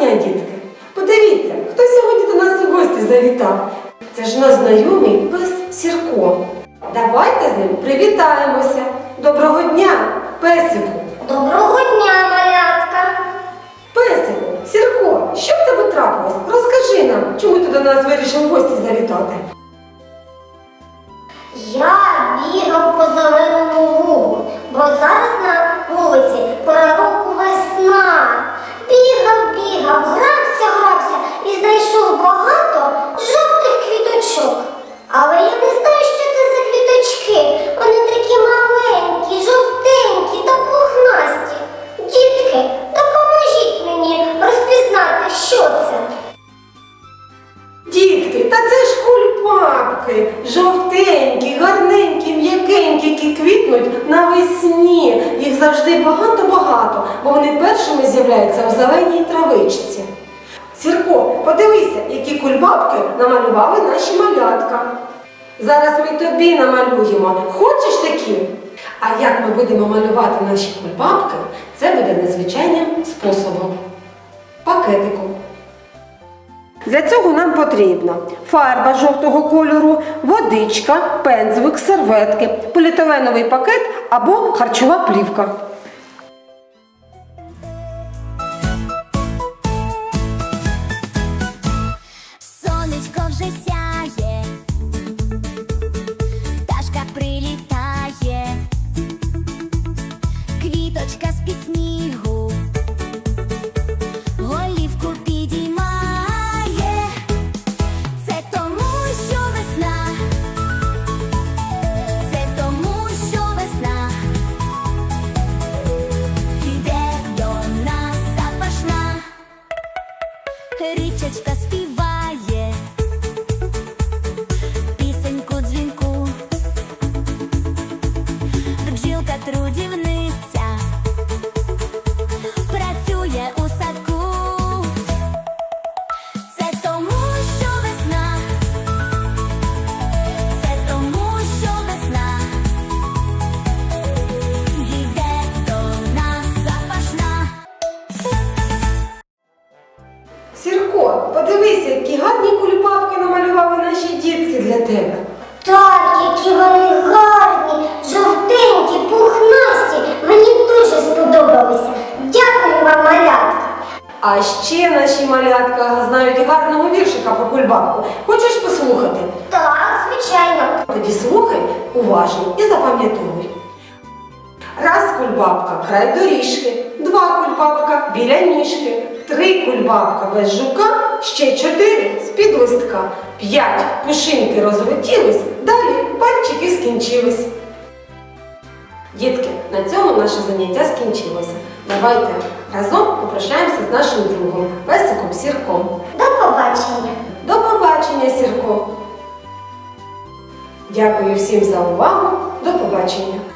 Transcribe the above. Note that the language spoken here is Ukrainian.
дня, дітки! Подивіться, хто сьогодні до нас у гості завітав. Це ж наш знайомий пес Сірко. Давайте з ним привітаємося. Доброго дня, песику! Доброго дня, малятка! Песику, Сірко, що в тебе трапилось? Розкажи нам, чому ти до нас вирішив в гості завітати. Я бігав по які квітнуть навесні. Їх завжди багато-багато, бо вони першими з'являються в зеленій травичці. Сірко, подивися, які кульбабки намалювали наші малятка. Зараз ми тобі намалюємо. Хочеш такі? А як ми будемо малювати наші кульбабки, це буде незвичайним способом. Пакетиком. Для цього нам потрібна фарба жовтого кольору, водичка, пензлик, серветки, поліетиленовий пакет або харчова плівка. Сонечко вже сяє, Річечка співає подивися, які гарні кульбабки намалювали наші дітки для тебе. Так, які вони гарні, жовтенькі, пухнасті. Мені дуже сподобалися. Дякую вам, малятка. А ще наші малятка знають гарного віршика про кульбабку. Хочеш послухати? Так, звичайно. Тоді слухай уважно і запам'ятовуй. Раз кульбабка край доріжки, два кульбабка біля ніжки, три кульбабка без жука, ще чотири з-під листка, п'ять пушинки розлетілись, далі пальчики скінчились. Дітки, на цьому наше заняття скінчилося. Давайте разом попрощаємося з нашим другом, Песиком Сірком. До побачення. До побачення, Сірко! Дякую всім за увагу. До побачення!